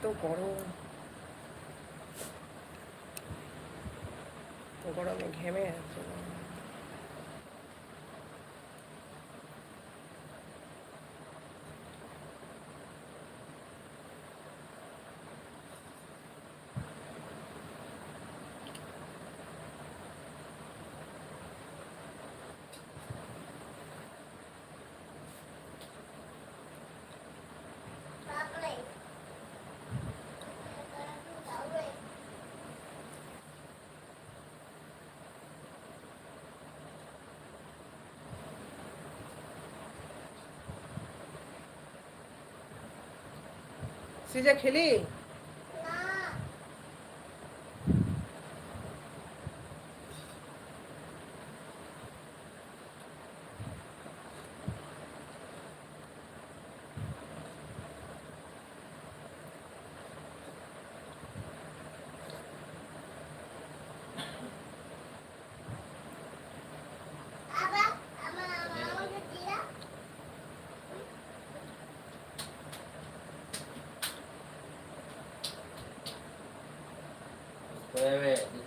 এত গরম। গরমে ঘেমে আছে। সিজা খেলি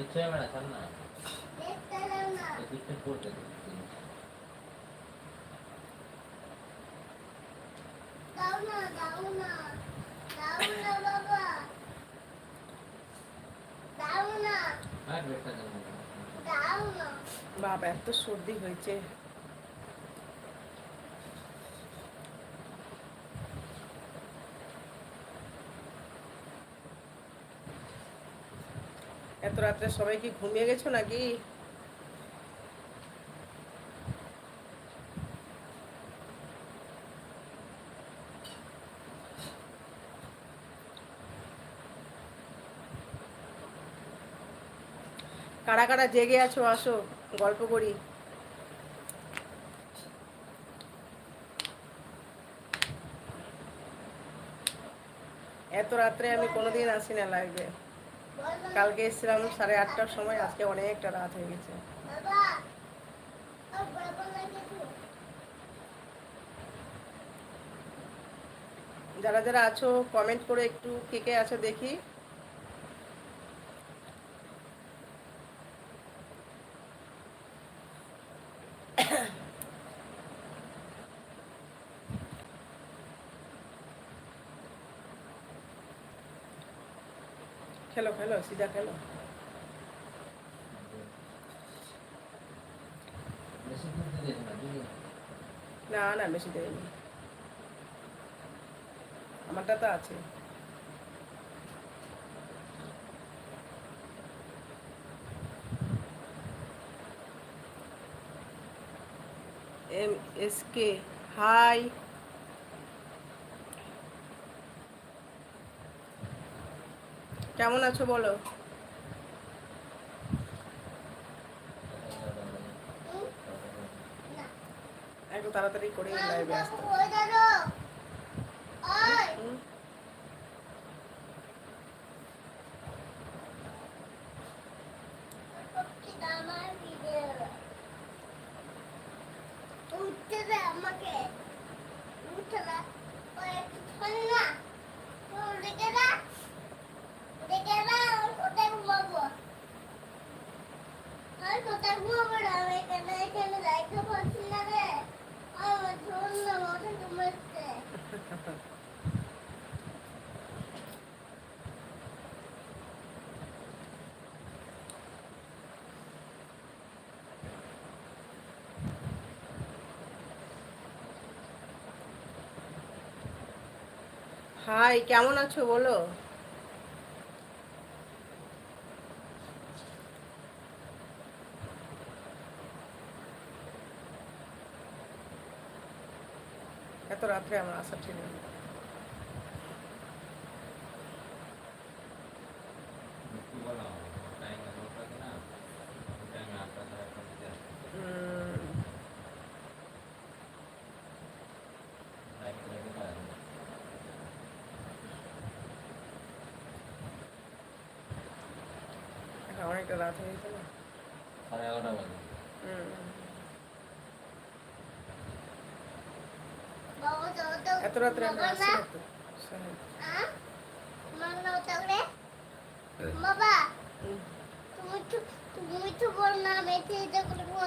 ఇచ్చేయమన్నా సన్నా ఇచ్చిన పూర్తి বাবা এত সর্দি হয়েছে। এত রাত্রে সবাই কি ঘুমিয়ে গেছো নাকি? কারা কারা জেগে আছো, আসো, গল্প করি। এত রাত্রে আমি কোনোদিন আসি না লাগবে কালকে এসেছিলাম সাড়ে আটটার সময়, আজকে অনেকটা রাত হয়ে গেছে। যারা যারা আছো কমেন্ট করে একটু কে কে আছো দেখি। খেলো খেলো, সিধা খেলো। না না, বেশি দেয়নি আমারটা তো আছে। M, S, K, hi. কেমন আছো বলো? একটু তাড়াতাড়ি করে লাইভে আসতে ওই দাদু ওই হুম? পক্ষী আমার ভিডিও উঠতে দে আমাকে উঠতে দে ওই একটু শোন না তো দেখে না দেখে না আমি কোথায় ঘুমাবো আমি কোথায় ঘুমাবো না আমি এখানে এখানে যাইতে পারছি না রে আমার শোন না মাথা তোমার হাই কেমন আছো বলো? এত রাত্রে আমার আসা ঠিক নেই কি বলা টাইম আছে না টাইমে আটটা সাড়ে আটটা থেকে উম, লাইট করে দিতে হবে এখন অনেকটা রাত হয়ে গেছে না সাড়ে এগারোটা বাজে। এত রাত্রে আমরা না তো।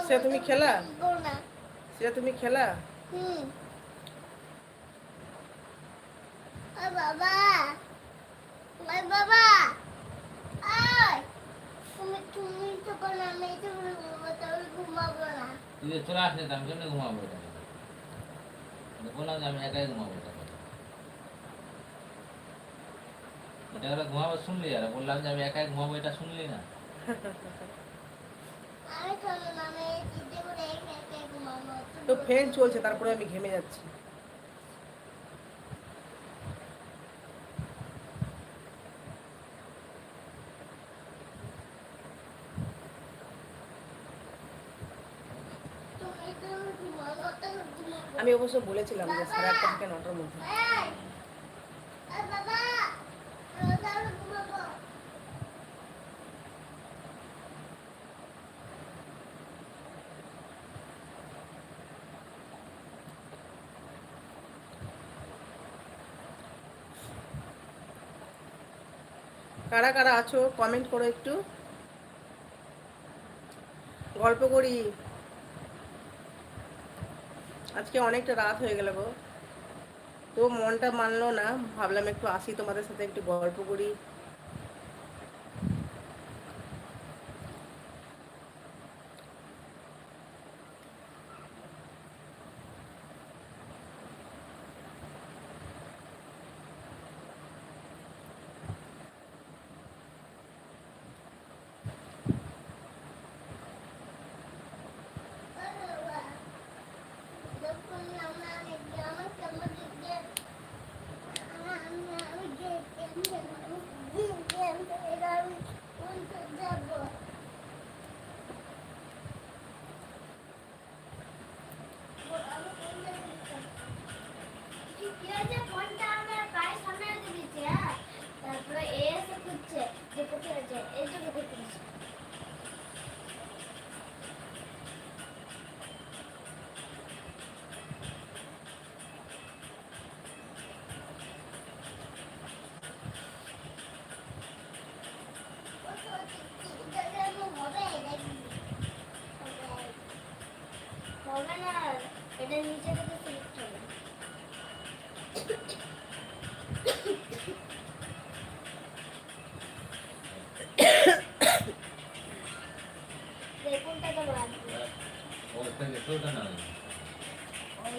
সে তুমি খেলা? না তুমি খেলা? বাবা। বাবা। তুমি তো ঘুমাবো ঘুমাবো না তুই চলে আসলে আমি কেমনি ঘুমাবো এটা বললাম যে আমি একাই ঘুমাবো এটা ওরা ঘুমাবো শুনলি আর বললাম যে আমি একাই ঘুমাবো এটা শুনলি না। তো ফ্যান চলছে তারপরে আমি ঘেমে যাচ্ছি তুমি তো ঘুমাবো তো ঘুমাবো আমি অবশ্য বলেছিলাম যে সাড়ে আটটা থেকে নটার মধ্যে। কারা কারা আছো? কমেন্ট করো একটু। গল্প করি। আজকে অনেকটা রাত হয়ে গেল গো। তো মনটা মানলো না, ভাবলাম একটু আসি তোমাদের সাথে, একটু গল্প করি তারপরে এ এসে খুঁজছে যে কোথায় আছে এই জন্য করতে হবে না এটা নিচে থেকে সিলেক্ট হবে কোনটা দেবো আজকে ও থেকে চলতে না ওই জানলা আমি না যেতে পারে কোনটা জামা নেবে এটা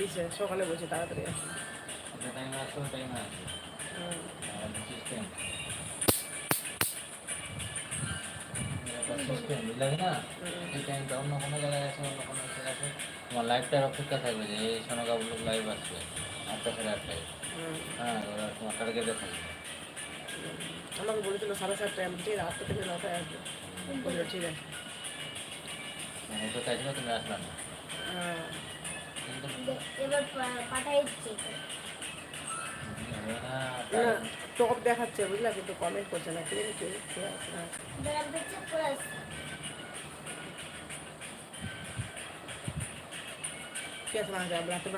এই যে সকালে বলছি তাড়াতাড়ি আসো। তোমার লাইভটার অপেক্ষা থাকবে যে এই সোনাকাবুল লাইভ আসবে আটটা সাড়ে আটটায়। হ্যাঁ ওরা তোমার টার্গেটে থাকবে। আমাকে বলেছিল সাড়ে সাতটায় আমি ঠিক আছে আটটা থেকে নটায় আসব। বলল ঠিক আছে। মানে তুমি আসলাম না। না, না টপ দেখাচ্ছে বুঝলা? কিন্তু কমেন্ট করছে না। ঠিক আছে কে আছে। ব্যাগ চেক করে আসছে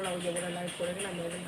না ওই জায়গাটা লাইভ করে না মেরে